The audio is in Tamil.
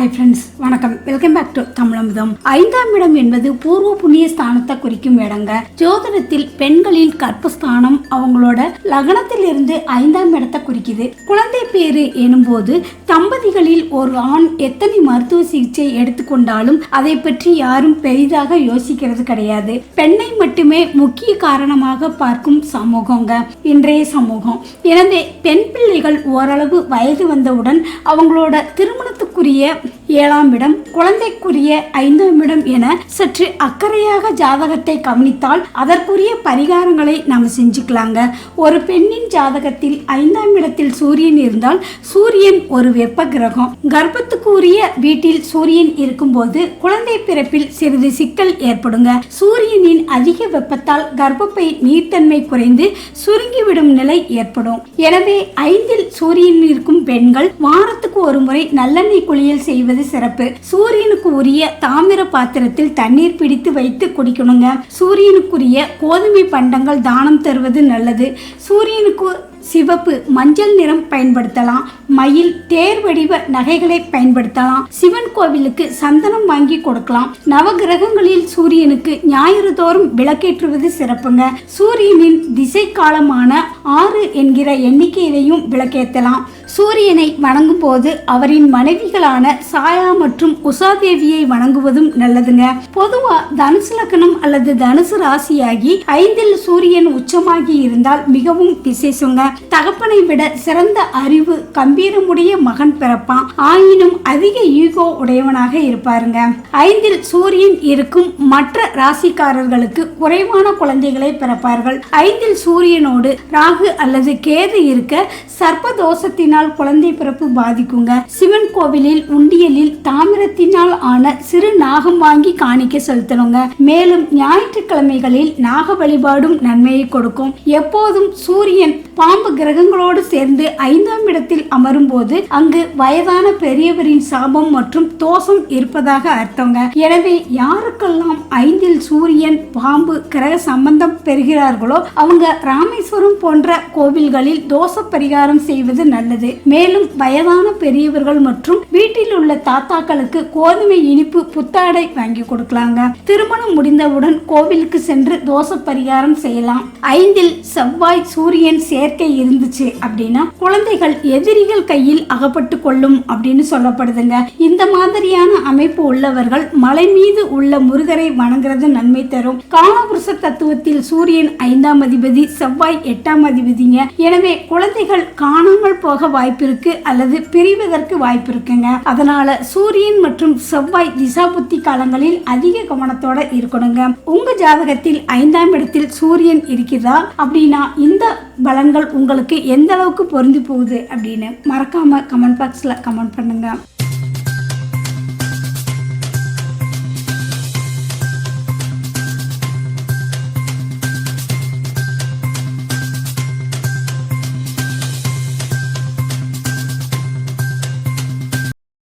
ஹாய் ஃப்ரெண்ட்ஸ் வணக்கம். Welcome back to Tamizhamudham. ஐந்தாம் இடம் என்பது பூர்வ புண்ணிய ஸ்தானத்தை குறிக்கும் இடங்க. ஜோதிடத்தில் பெண்களின் கற்பஸ்தானம் அவங்களோட லக்னத்தில் இருந்து ஐந்தாம் இடத்தை குறிக்குது. குழந்தை பேரு எனும்போது தம்பதிகளில் ஒரு ஆண் எத்தனை மருத்துவ சிகிச்சை எடுத்துக்கொண்டாலும் அதை பற்றி யாரும் பெரிதாக யோசிக்கிறது கிடையாது. பெண்ணை மட்டுமே முக்கிய காரணமாக பார்க்கும் சமூகங்க. இன்றைய சமூகம். எனவே பெண் பிள்ளைகள் ஓரளவு வயது வந்தவுடன் அவங்களோட திருமணத்துக்கு புரிய ஏழாம் இடம் குழந்தைக்குரிய ஐந்தாம் இடம் என சற்று அக்கறையாக ஜாதகத்தை கவனித்தால் அதற்குரிய பரிகாரங்களை நம்ம செஞ்சுக்கலாங்க. ஒரு பெண்ணின் ஜாதகத்தில் ஐந்தாம் இடத்தில் சூரியன் இருந்தால் சூரியன் ஒரு வெப்ப கிரகம். கர்ப்பத்துக்குரிய வீட்டில் சூரியன் இருக்கும்போது குழந்தை பிறப்பில் சிறிது சிக்கல் ஏற்படுங்க. சூரியனின் அதிக வெப்பத்தால் கர்ப்பப்பை நீர்த்தன்மை குறைந்து சுருங்கிவிடும் நிலை ஏற்படும். எனவே ஐந்தில் சூரியன் இருக்கும் பெண்கள் வாரத்துக்கு ஒரு முறை நல்லெண்ணெய் குளியல் செய்வது சிறப்பு. சூரியனுக்கு உரிய தாமிர பாத்திரத்தில் தண்ணீர் பிடித்து வைத்து குடிக்கணுங்க. சூரியனுக்குரிய கோதுமை பண்டங்கள் தானம் தருவது நல்லது. சூரியனுக்கு சிவப்பு மஞ்சள் நிறம் பயன்படுத்தலாம். மயில் தேர் வடிவ நகைகளை பயன்படுத்தலாம். சிவன் கோவிலுக்கு சந்தனம் வாங்கி கொடுக்கலாம். நவகிரகங்களில் சூரியனுக்கு ஞாயிறு தோறும் விளக்கேற்றுவது சிறப்புங்க. சூரியனின் திசை காலமான ஆறு என்கிற எண்ணிக்கையிலையும் விளக்கேற்றலாம் சூரியனை வணங்கும் போது அவரின் மனைவிகளான சாயா மற்றும் உஷா தேவியை வணங்குவதும் நல்லதுங்க. பொதுவா தனுசு லக்னம் அல்லது தனுசு ராசியாகி ஐந்தில் சூரியன் உச்சமாகி இருந்தால் மிகவும் விசேஷங்க. தகப்பனை விட சிறந்த அறிவு கம்பீரமுடைய மகன் பிறப்பான். ஆயினும் அதிக ஈகோ உடையவனாக இருப்பாருங்க. ஐந்தில் சூரியன் இருக்கும் மற்ற ராசிக்காரர்களுக்கு குறைவான குழந்தைகளை பிறப்பார்கள். ஐந்தில் சூரியனோடு ராகு அல்லது கேது இருக்க சர்ப்பதோஷத்தினால் குழந்தை பிறப்பு பாதிக்குங்க. சிவன் கோவிலில் உண்டியலில் தாமிரத்தினால் ஆன சிறு நாகம் வாங்கி காணிக்க செலுத்தணுங்க. மேலும் ஞாயிற்றுக்கிழமைகளில் நாக வழிபாடும் நன்மையை கொடுக்கும். எப்போதும் சூரியன் பாம்பு கிரகங்களோடு சேர்ந்து ஐந்தாம் இடத்தில் அமரும் போது அங்கு வயதான பெரியவரின் சாபம் மற்றும் தோஷம் இருப்பதாக அர்த்தங்க. எனவே யாருக்கெல்லாம் ஐந்தில் சூரியன் பாம்பு கிரக சம்பந்தம் பெறுகிறார்களோ அவங்க ராமேஸ்வரம் போன்ற கோவில்களில் தோஷ பரிகாரம் செய்வது நல்லது. மேலும் வயதான பெரியவர்கள் மற்றும் வீட்டில் உள்ள தாத்தாக்களுக்கு கோதுமை இனிப்பு புத்தாடை வாங்கி கொடுக்கலாங்க. திருமணம் முடிந்தவுடன் கோவிலுக்கு சென்று தோஷ பரிகாரம் செய்யலாம். ஐந்தில் செவ்வாய் சூரியன் சேர்க்கை இருந்துச்சு அப்படின்னா குழந்தைகள் எதிரிகள் கையில் அகப்பட்டு கொள்ளும் அப்படின்னு சொல்லப்படுதுங்க. இந்த மாதிரியான அமைப்பு உள்ளவர்கள் மலை மீது உள்ள முருகரை வணங்குறது நன்மை தரும். காலபுருஷ தத்துவத்தில் சூரியன் ஐந்தாம் அதிபதி செவ்வாய் எட்டாம் அதிபதிங்க. எனவே குழந்தைகள் காணாமல் போக வாய்ப்பிருக்கு அல்லது பிரிவதற்கு வாய்ப்பு இருக்குங்க அதனால சூரியன் மற்றும் செவ்வாய் திசா புத்தி காலங்களில் அதிக கவனத்தோட இருக்கணுங்க. உங்க ஜாதகத்தில் ஐந்தாம் இடத்தில் சூரியன் இருக்கிறதா? அப்படின்னா இந்த பலன்கள் உங்களுக்கு எந்த அளவுக்கு பொருந்தி போகுது அப்படின்னு மறக்காம கமெண்ட் பாக்ஸ்ல கமெண்ட் பண்ணுங்க.